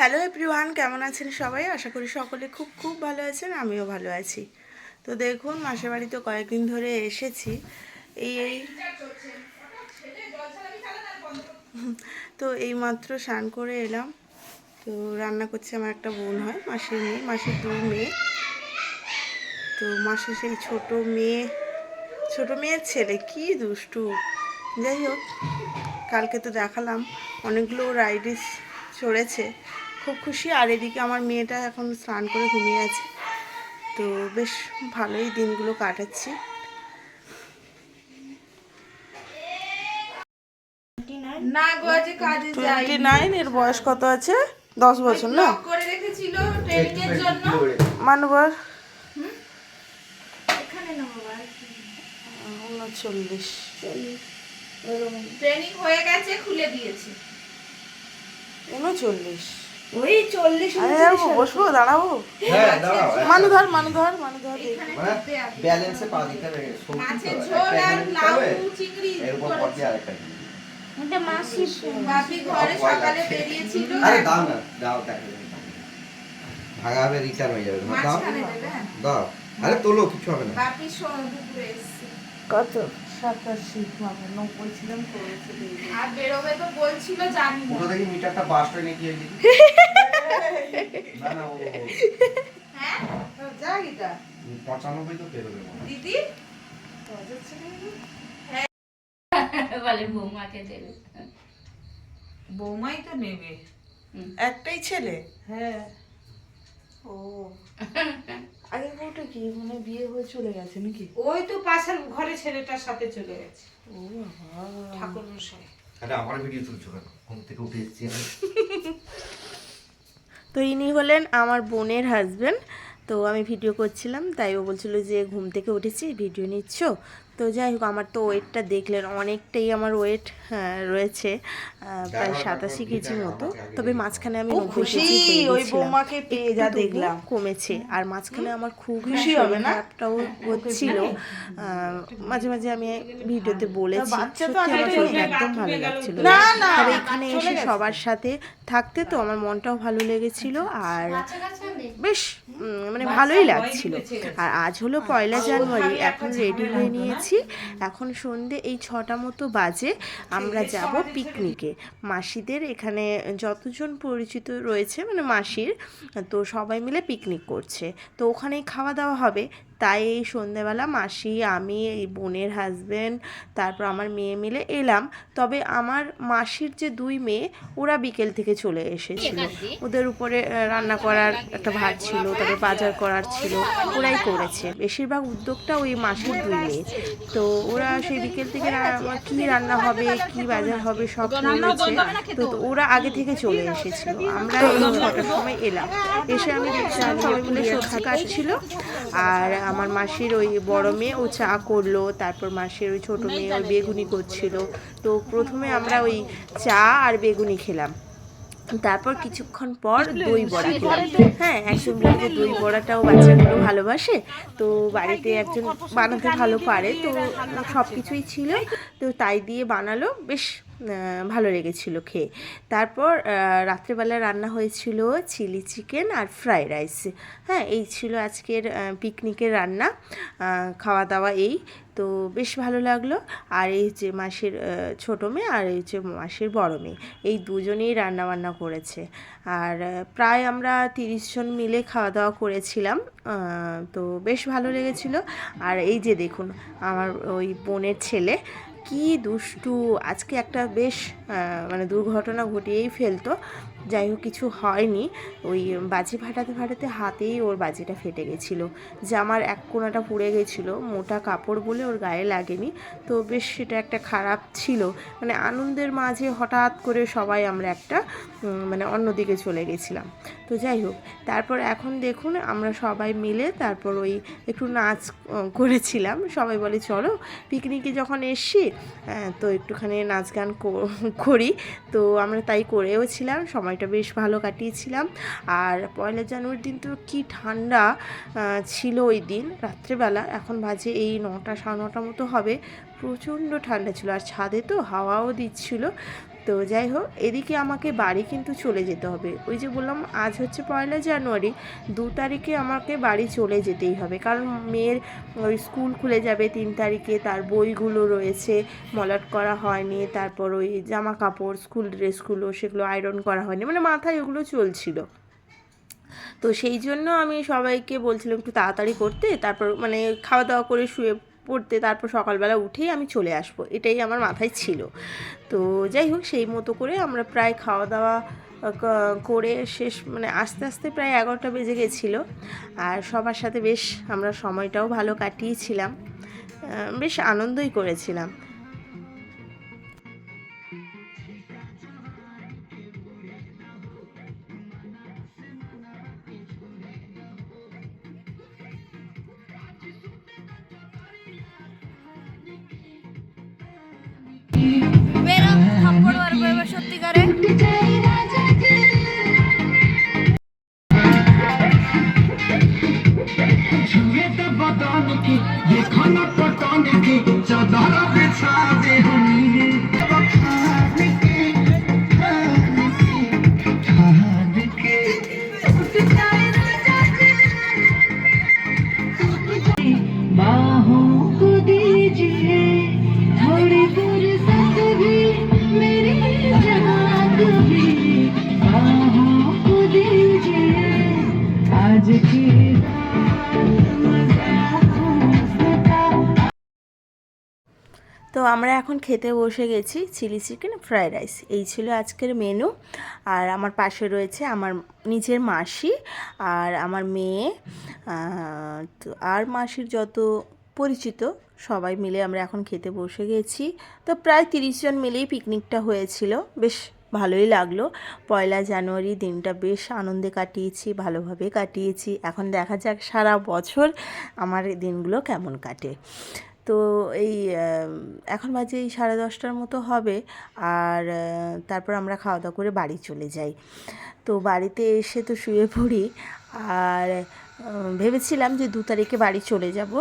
Hello everyone কেমন আছেন সবাই? আশা করি সকলে খুব খুব ভালো আছেন, আমিও ভালো আছি। তো দেখুন, মাসের বাড়ি তো কয়েকদিন ধরে এসেছি। এই এই তো এই মাত্র স্নান করে এলাম। তো রান্না করছে আমার একটা বোন হয়, মাসির মেয়ে, মাসির দু মেয়ে। তো মাসির সেই ছোট মেয়ে, ছোট মেয়ের ছেলে, কি দুষ্টু। যাই হোক, কালকে তো দেখালাম, অনেকগুলো রাইডিস চড়েছে। খুব খুশি। আর এদিকে আমার মেয়েটা এখন স্নান করে ঘুমিয়ে আছে। তো বেশ ভালোই দিনগুলো কাটাচ্ছি। টোয়েন্টি নাইন এর বয়স কত আছে? দশ বছর না? ব্লক করে রেখেছিল ট্রেনিং জন্য। মানবার? উনচল্লিশ। ট্রেনিং হয়ে গেছে খুলে দিয়েছে। উনচল্লিশ। ওই চল্লিশ বসবো দাঁড়াবো হ্যাঁ মানু ধর মানু ধর মানু ধর মানে। ব্যালেন্সে পা দিতে হবে আরেকটা। বাপি ঘরে সকালে বেরিয়েছিল। আরে দাও না দাও হবে রিটার্ন হয়ে যাবে। দাও হ্যাঁ। দাও। আরে তোলো কিছু হবে না। বাপি দুপুরে কত? সাতাশি মানে নব্বই ছিলাম করেছে আর বেরোবে তো বলছিল জানি না। পুরো দেখি মিটারটা বাস্ট হয়ে নাকি এদিকে না না ও হ্যাঁ? যা গিটা পঁচানব্বই তো বেরোবে দিদি? বলে বৌমাকে দেবে। বৌমাই তো নেবে। একটাই ছেলে? হ্যাঁ। ও। আগের বউটা কি? মানে বিয়ে হয়ে চলে গেছে নাকি? ওই তো পাশের ঘরে ছেলেটার সাথে চলে গেছে। ও বাবা। ঠাকুর মশাই আরে আমার ভিডিও তুলছো কেন? ঘুম থেকে উঠে এসেছি তো ইনি হলেন আমার বোনের হাজবেন্ড তো আমি ভিডিও করছিলাম তাই ও বলছিল যে ঘুম থেকে উঠেছি ভিডিও নিচ্ছ তো যাই হোক আমার তো ওয়েটটা দেখলেন অনেকটাই আমার ওয়েট রয়েছে প্রায় সাতাশি কেজি মতো তবে মাঝখানে আমি খুব খুশি ওই। বৌমাকে পেয়ে যা দেখলাম। কমেছে আর মাঝখানে আমার খুব খুশি হবে না? খারাপটাও হচ্ছিল মাঝে মাঝে আমি ভিডিওতে বলেছি সত্যি একদম ভালো লাগছিল না, না, তবে এখানে এসে সবার সাথে থাকতে তো আমার মনটাও ভালো লেগেছিল আর বেশ মানে ভালোই লাগছিল। আর আজ হলো পয়লা জানুয়ারি এখন রেডি হয়ে নিয়েছি। এখন সন্ধে এই ছটা মতো বাজে। আমরা যাব পিকনিকে মাসিদের এখানে যতজন পরিচিত রয়েছে মানে মাসির তো সবাই মিলে পিকনিক করছে। তো ওখানেই খাওয়া দাওয়া হবে। তাই এই সন্ধেবেলা মাসি আমি এই বোনের হাজবেন্ড তারপর আমার মেয়ে মিলে এলাম। তবে আমার মাসির যে দুই মেয়ে ওরা বিকেল থেকে চলে এসেছিল। ওদের উপরে রান্না করার একটা ভার ছিল তবে বাজার করার ছিল ওরাই করেছে। বেশিরভাগ উদ্যোগটা ওই মাসির দুই মেয়ে। তো ওরা সেই বিকেল থেকে কি রান্না হবে কি বাজার হবে সব করেছে। তো ওরা আগে থেকে চলে এসেছিল। আমরা এই ছটার সময় এলাম। এসে আমি সবাই মিলে সবজি কাটছিল আর আমার মাসির ওই বড় মেয়ে ও চা করল, তারপর মাসির ওই ছোট মেয়ে ওই বেগুনি করছিল। তো প্রথমে আমরা ওই চা আর বেগুনি খেলাম। তারপর কিছুক্ষণ পর দই বড়া খেলাম। হ্যাঁ একজন বলছে দই বড়াটাও বাচ্চাগুলো ভালোবাসে, তো বাড়িতে একজন বানাতে ভালো পারে, তো সব কিছুই ছিল। তো তাই দিয়ে বানালো, বেশ ভালো লেগেছিল খেয়ে। তারপর রাত্রেবেলা রান্না হয়েছিল চিলি চিকেন আর ফ্রাইড রাইস। হ্যাঁ এই ছিল আজকের পিকনিকের রান্না। খাওয়া দাওয়া এই। তো বেশ ভালো লাগল। আর এই যে মাসের ছোটো মেয়ে আর এই যে মাসির বড় মেয়ে, এই দুজনেই রান্না বান্না করেছে। আর প্রায় আমরা তিরিশ জন মিলে খাওয়া দাওয়া করেছিলাম। তো বেশ ভালো লেগেছিল। আর এই যে দেখুন, আমার ওই বোনের ছেলে কি দুষ্টু। আজকে একটা বেশ মানে দুর্ঘটনা ঘটিয়েই ফেলতো। যাই হোক, কিছু হয়নি। ওই বাজি ফাটাতে ফাটাতে হাতেই ওর বাজিটা ফেটে গেছিল। জামার এক কোনাটা পুড়ে গেছিল, মোটা কাপড় বলে ওর গায়ে লাগেনি। তো বেশ, সেটা একটা খারাপ ছিল। মানে আনন্দের মাঝে হঠাৎ করে সবাই আমরা একটা মানে অন্যদিকে চলে গেছিলাম। তো যাই হোক তারপর এখন দেখুন আমরা সবাই মিলে তারপর ওই একটু নাচ করেছিলাম। সবাই বলে চলো পিকনিকে যখন এসছি আহ, তো একটুখানি নাচ গান করি। তো আমরা তাই করেও ছিলাম সময়টা বেশ ভালো কাটিয়েছিলাম। আর পয়লা জানুয়ারির দিন তো কি ঠান্ডা ছিল ওই দিন রাত্রেবেলা। এখন বাজে এই নটা সাড়ে নটা মতো হবে। প্রচণ্ড ঠান্ডা ছিল। আর ছাদে তো হাওয়াও দিচ্ছিল। তো যাই হোক, এদিকে আমাকে বাড়ি কিন্তু চলে যেতে হবে। ওই যে বললাম, আজ হচ্ছে পয়লা জানুয়ারি, দু তারিখে আমাকে বাড়ি চলে যেতেই হবে। কারণ মেয়ের ওই স্কুল খুলে যাবে তিন তারিখে, তার বইগুলো রয়েছে, মলাট করা হয়নি, তারপর ওই জামা কাপড় স্কুল ড্রেসগুলো, সেগুলো আয়রন করা হয়নি মানে মাথায় ওগুলো চলছিল। তো সেই জন্য আমি সবাইকে বলছিলাম, একটু তাড়াতাড়ি করতে। তারপর মানে খাওয়া দাওয়া করে শুয়ে পড়তে তারপর সকালবেলা উঠেই আমি চলে আসব, এটাই আমার মাথায় ছিল। তো যাই হোক, সেই মতো করে আমরা প্রায় খাওয়া দাওয়া করে শেষ মানে আস্তে আস্তে প্রায় এগারোটা বেজে গেছিল। আর সবার সাথে বেশ আমরা সময়টাও ভালো কাটিয়েছিলাম। বেশ আনন্দই করেছিলাম। এখন খেতে বসে গেছি চিলি চিকেন ফ্রায়েড রাইস। এই ছিল আজকের মেনু। আর আমার পাশে রয়েছে আমার নিজের মাসি আর আমার মেয়ে তো আর মাসির যত পরিচিত সবাই মিলে আমরা এখন খেতে বসে গেছি। তো প্রায় তিরিশ জন মিলেই পিকনিকটা হয়েছিল। বেশ ভালোই লাগল। পয়লা জানুয়ারি দিনটা বেশ আনন্দে কাটিয়েছি, ভালোভাবে কাটিয়েছি। এখন দেখা যাক সারা বছর আমার দিনগুলো কেমন কাটে। তো এই এখন বাজে এই সাড়ে দশটার মতো হবে। আর তারপর আমরা খাওয়া দাওয়া করে বাড়ি চলে যাই। তো বাড়িতে এসে তো শুয়ে পড়ি। আর ভেবেছিলাম যে দু তারিখে বাড়ি চলে যাব।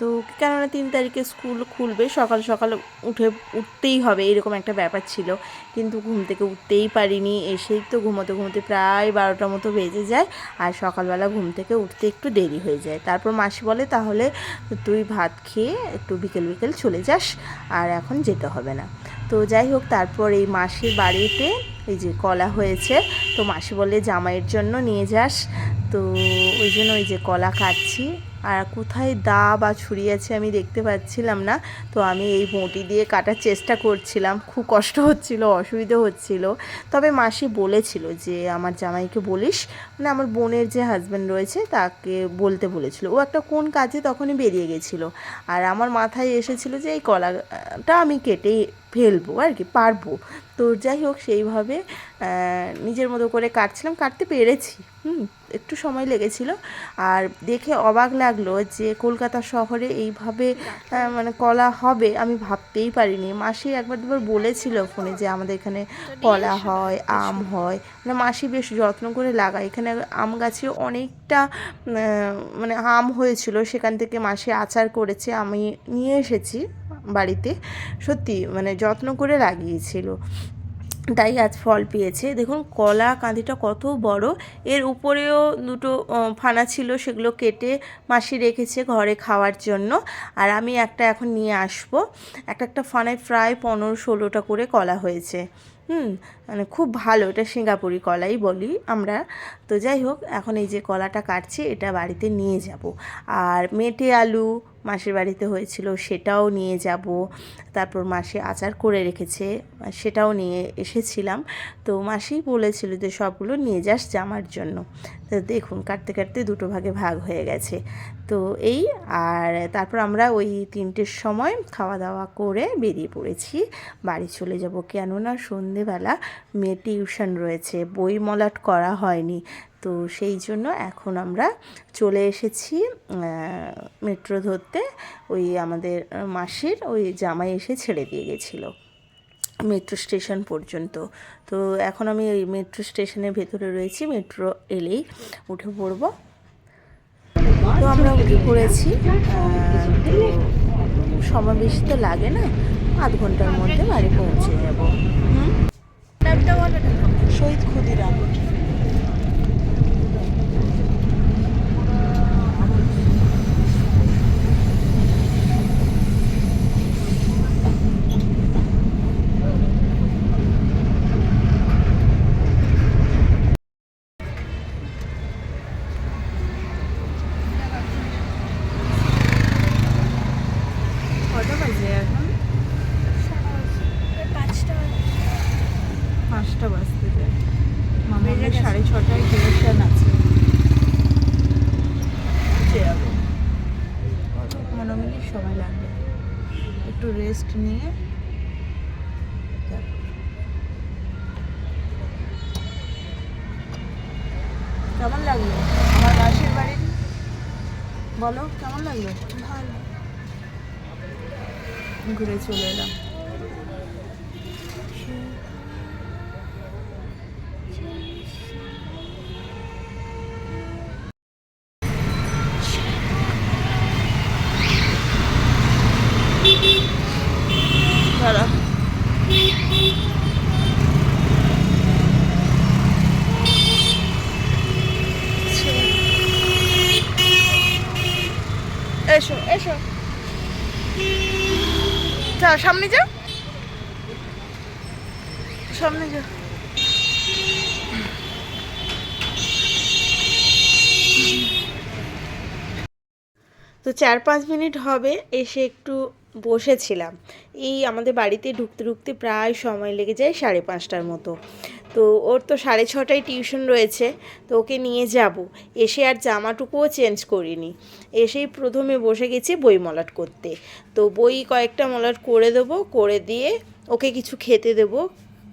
তো কেননা তিন তারিখে স্কুল খুলবে? সকাল সকাল উঠে উঠতেই হবে, এরকম একটা ব্যাপার ছিল। কিন্তু ঘুম থেকে উঠতেই পারিনি, এসেই তো ঘুমোতে ঘুমোতে প্রায় বারোটার মতো বেজে যায় আর সকালবেলা ঘুম থেকে উঠতে একটু দেরি হয়ে যায়। তারপর মাসি বলে, তাহলে তুই ভাত খেয়ে একটু বিকেল বিকেল চলে যাস আর এখন যেতে হবে না। তো যাই হোক, তারপর এই মাসির বাড়িতে এই যে কলা হয়েছে, তো মাসি বলে, জামাইয়ের জন্য নিয়ে যাস। তো ওই জন্য ওই যে কলা কাটছি। আর কোথায় দা বা ছুরি আছে আমি দেখতে পাচ্ছিলাম না। তো আমি এই বঁটি দিয়ে কাটার চেষ্টা করছিলাম। খুব কষ্ট হচ্ছিল, অসুবিধা হচ্ছিল। তবে মাসি বলেছিল যে, আমার জামাইকে বলিস। মানে আমার বোনের যে হাজব্যান্ড রয়েছে, তাকে বলতে বলেছিল। ও একটা কোন কাজে তখনই বেরিয়ে গেছিল। আর আমার মাথায় এসেছিল যে, এই কলাটা আমি কেটে ফেলব আর কি, পারব। তো যাই হোক, সেইভাবে নিজের মতো করে কাটছিলাম, কাটতে পেরেছি। হুম, একটু সময় লেগেছিল। আর দেখে অবাক লাগল যে কলকাতা শহরে এইভাবে মানে কলা হবে, আমি ভাবতেই পারিনি। মাসি একবার দুবার বলেছিল ফোনে যে আমাদের এখানে কলা হয়, আম হয়। মানে মাসি বেশ যত্ন করে লাগায়। এখানে আম গাছে অনেকটা মানে আম হয়েছিল, সেখান থেকে মাসি আচার করেছে। আমি নিয়ে এসেছি বাড়িতে। সত্যি মানে যত্ন করে লাগিয়েছিল। তাই আজ ফল পেয়েছে। দেখুন, কলা কাঁদিটা কত বড়। এর উপরেও দুটো ফানা ছিল, সেগুলো কেটে মাসি রেখেছে ঘরে খাওয়ার জন্য। আর আমি একটা এখন নিয়ে আসব। একটা একটা ফানায় প্রায় পনেরো ষোলোটা করে কলা হয়েছে। হুম মানে খুব ভালো। এটা সিঙ্গাপুরি কলাই বলি আমরা। তো যাই হোক, এখন এই যে কলাটা কাটছি, এটা বাড়িতে নিয়ে যাব। আর মেটে আলু মাসির বাড়িতে হয়েছিল সেটাও নিয়ে যাব। তারপর মাসি আচার করে রেখেছে, সেটাও নিয়ে এসেছিলাম। তো মাসি বলেছিল যে সবগুলো নিয়ে যাস জামার জন্য। তো দেখুন কাটতে কাটতে দুটো ভাগে ভাগ হয়ে গেছে। তো এই আর তারপর আমরা ওই তিনটের সময় খাওয়া দাওয়া করে বেরিয়ে পড়েছি। বাড়ি চলে যাব। কেননা সন্ধেবেলা মেয়ে টিউশন রয়েছে, বই মলাট করা হয়নি। তো সেই জন্য এখন আমরা চলে এসেছি মেট্রো ধরতে। ওই আমাদের মাসির ওই জামাই এসে ছেড়ে দিয়ে গেছিল মেট্রো স্টেশন পর্যন্ত। তো এখন আমি ওই মেট্রো স্টেশনের ভেতরে রয়েছি, মেট্রো এলেই উঠে পড়ব। তো আমরা উঠে পড়েছি সমাবেশ তো লাগে না, আধ ঘণ্টার মধ্যে বাড়ি পৌঁছে যাব। শহীদ ক্ষুদিরাম। কেমন লাগল? আমার মাসির বাড়ি বলো কেমন লাগল? ভালো। ঘুরে চলে এলাম। দাঁড়া এসো এসো যাও সামনে যাও সামনে যাও তো চার পাঁচ মিনিট হবে, এসে একটু বসেছিলাম। এই আমাদের বাড়িতে ঢুকতে ঢুকতে প্রায় সময় লেগে যায় সাড়ে পাঁচটার মতো। তো ওর তো সাড়ে ছটায় টিউশন রয়েছে, তো ওকে নিয়ে যাব। এসে আর জামাটুকুও চেঞ্জ করিনি। এসেই প্রথমে বসে গেছি বই মলাট করতে। তো বই কয়েকটা মলাট করে দেবো, করে দিয়ে ওকে কিছু খেতে দেবো,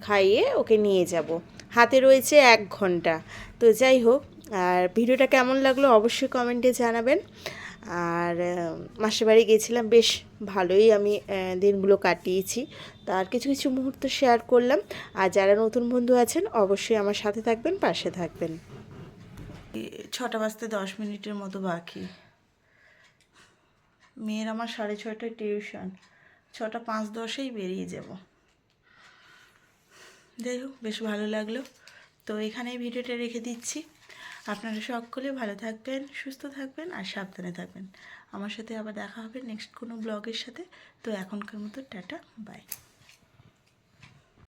খাইয়ে ওকে নিয়ে যাব। হাতে রয়েছে এক ঘণ্টা। তো যাই হোক, আর ভিডিওটা কেমন লাগল অবশ্যই কমেন্টে জানাবেন। আর মাসির বাড়ি গেছিলাম, বেশ ভালোই আমি দিনগুলো কাটিয়েছি। তার কিছু কিছু মুহূর্ত শেয়ার করলাম। আর যারা নতুন বন্ধু আছেন, অবশ্যই আমার সাথে থাকবেন, পাশে থাকবেন। ছটা বাজতে দশ মিনিটের মতো বাকি। মেয়ের আমার সাড়ে ছটায় টিউশন ছটা পাঁচ দশেই বেরিয়ে যাব। যাই হোক, বেশ ভালো লাগল। তো এখানেই ভিডিওটা রেখে দিচ্ছি। আপনারা সকলে ভালো থাকবেন, সুস্থ থাকবেন আর সাবধানে থাকবেন। আমার সাথে আবার দেখা হবে নেক্সট কোনো ব্লগের সাথে। তো এখনকার মতো টাটা বাই